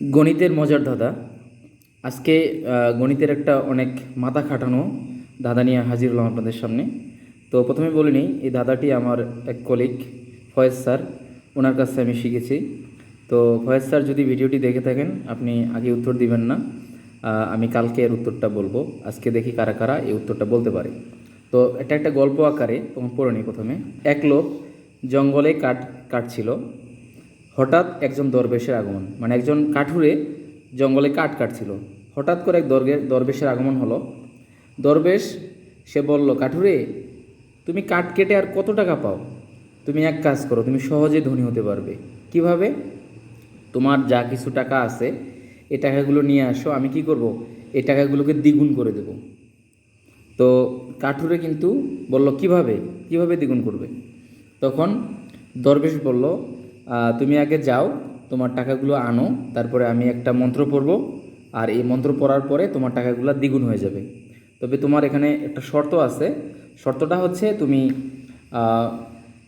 গণিতের মজার দাদা আজকে গণিতের একটা অনেক মাথা খাটানো দাদা নিয়ে হাজির হলাম আপনাদের সামনে। তো প্রথমে বলে নিই, এই দাদাটি আমার এক কলিগ ফয়েজ স্যার, ওনার কাছে আমি শিখেছি। তো ফয়েজ স্যার, যদি ভিডিওটি দেখে থাকেন, আপনি আগে উত্তর দিবেন না। আমি কালকে এর উত্তরটা বলব। আজকে দেখি কারা কারা এই উত্তরটা বলতে পারে। তো এটা একটা গল্প আকারে, তোমার পড়ে নিই প্রথমে। এক লোক জঙ্গলে কাঠ কাটছিল। হঠাৎ একজন দরবেশের আগমন। মানে একজন কাঠুরে জঙ্গলে কাঠ কাটছিল। হঠাৎ করে এক দরগে দরবেশের আগমন হলো। দরবেশ সে বলল কাঠুরে তুমি কাঠ কেটে আর কত টাকা পাও? তুমি এক কাজ করো তুমি সহজে ধনী হতে পারবে। কীভাবে? তোমার যা কিছু টাকা আছে এই টাকাগুলো নিয়ে আসো আমি কি করব? এই টাকাগুলোকে দ্বিগুণ করে দেব। তো কাঠুরে কিন্তু বলল কীভাবে? কীভাবে দ্বিগুণ করবে? তখন দরবেশ বলল "আহ, তুমি আগে যাও, তোমার টাকাগুলো আনো, তারপরে আমি একটা মন্ত্র পড়ব, আর এই মন্ত্র পড়ার পরে তোমার টাকাগুলো দ্বিগুণ হয়ে যাবে। তবে তোমার এখানে একটা শর্ত আছে, শর্তটা হচ্ছে তুমি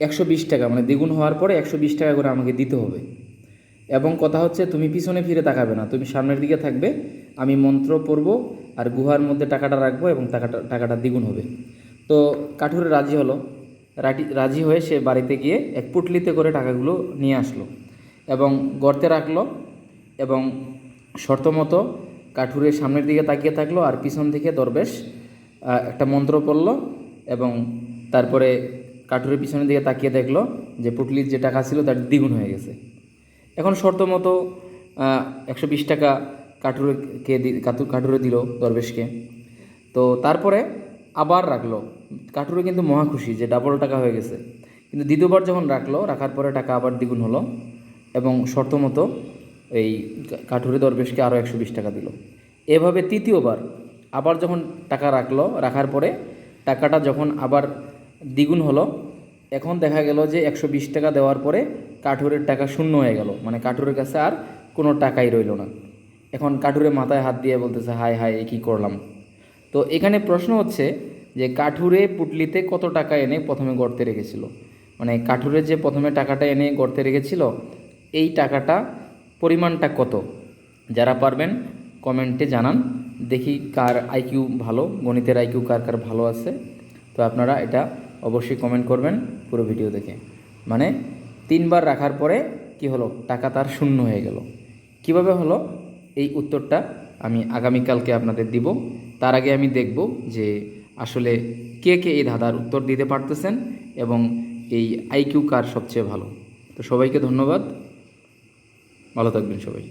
একশো বিশ টাকা মানে দ্বিগুণ হওয়ার পরে একশো বিশ টাকা করে আমাকে দিতে হবে। এবং কথা হচ্ছে তুমি পিছনে ফিরে তাকাবে না, তুমি সামনের দিকে থাকবে, আমি মন্ত্র পড়ব, আর গুহার মধ্যে টাকাটা রাখব এবং টাকাটা টাকাটা দ্বিগুণ হবে। তো কাঠুরে রাজি হলো। রাজি হয়ে সে বাড়িতে গিয়ে এক পুটলিতে করে টাকাগুলো নিয়ে আসলো এবং গর্তে রাখল এবং শর্ত মতো কাঠুরের সামনের দিকে তাকিয়ে থাকল আর পিছন থেকে দরবেশ একটা মন্ত্র পড়ল এবং তারপরে কাঠুরের পিছনের দিকে তাকিয়ে দেখল যে পুটলির যে টাকা ছিল তার দ্বিগুণ হয়ে গেছে। এখন শর্ত মতো একশো বিশ টাকা কাঠুরেকে কাঠুরে দিল দরবেশকে। তো তারপরে আবার রাখল। কাঠুরে কিন্তু মহা খুশি যে ডাবল টাকা হয়ে গেছে। কিন্তু দ্বিতীয়বার যখন রাখল, রাখার পরে টাকা আবার দ্বিগুণ হলো এবং শর্ত মতো এই কাঠুরে দরবেশকে আরও একশো বিশ টাকা দিল। এভাবে তৃতীয়বার আবার যখন টাকা রাখল, রাখার পরে টাকাটা যখন আবার দ্বিগুণ হলো, এখন দেখা গেল যে একশো বিশ টাকা দেওয়ার পরে কাঠুরের টাকা শূন্য হয়ে গেল। মানে কাঠুরের কাছে আর কোনো টাকাই রইল না। এখন কাঠুরে মাথায় হাত দিয়ে বলতেছে হাই হাই এ কী করলাম? তো এখানে প্রশ্ন হচ্ছে যে কাঠুরে পুটলিতে কত টাকা এনে প্রথমে গর্তে রেখেছিল? মানে কাঠুরে যে প্রথমে টাকাটা এনে গর্তে রেখেছিল, এই টাকাটা পরিমাণটা কত? যারা পারবেন কমেন্টে জানান। দেখি কার আইকিউ ভালো, গণিতের আইকিউ কার কার ভালো আছে। তো আপনারা এটা অবশ্যই কমেন্ট করবেন পুরো ভিডিও দেখে। মানে তিনবার রাখার পরে কি হলো? টাকা তার শূন্য হয়ে গেল। কীভাবে হলো? এই উত্তরটা আমি আগামীকালকে আপনাদের দিব। তার আগে আমি দেখব যে আসলে কে কে এই ধাঁধার উত্তর দিতে পারতেছেন এবং এই আইকিউ কার সবচেয়ে ভালো? তো সবাইকে ধন্যবাদ। ভালো থাকবেন সবাই।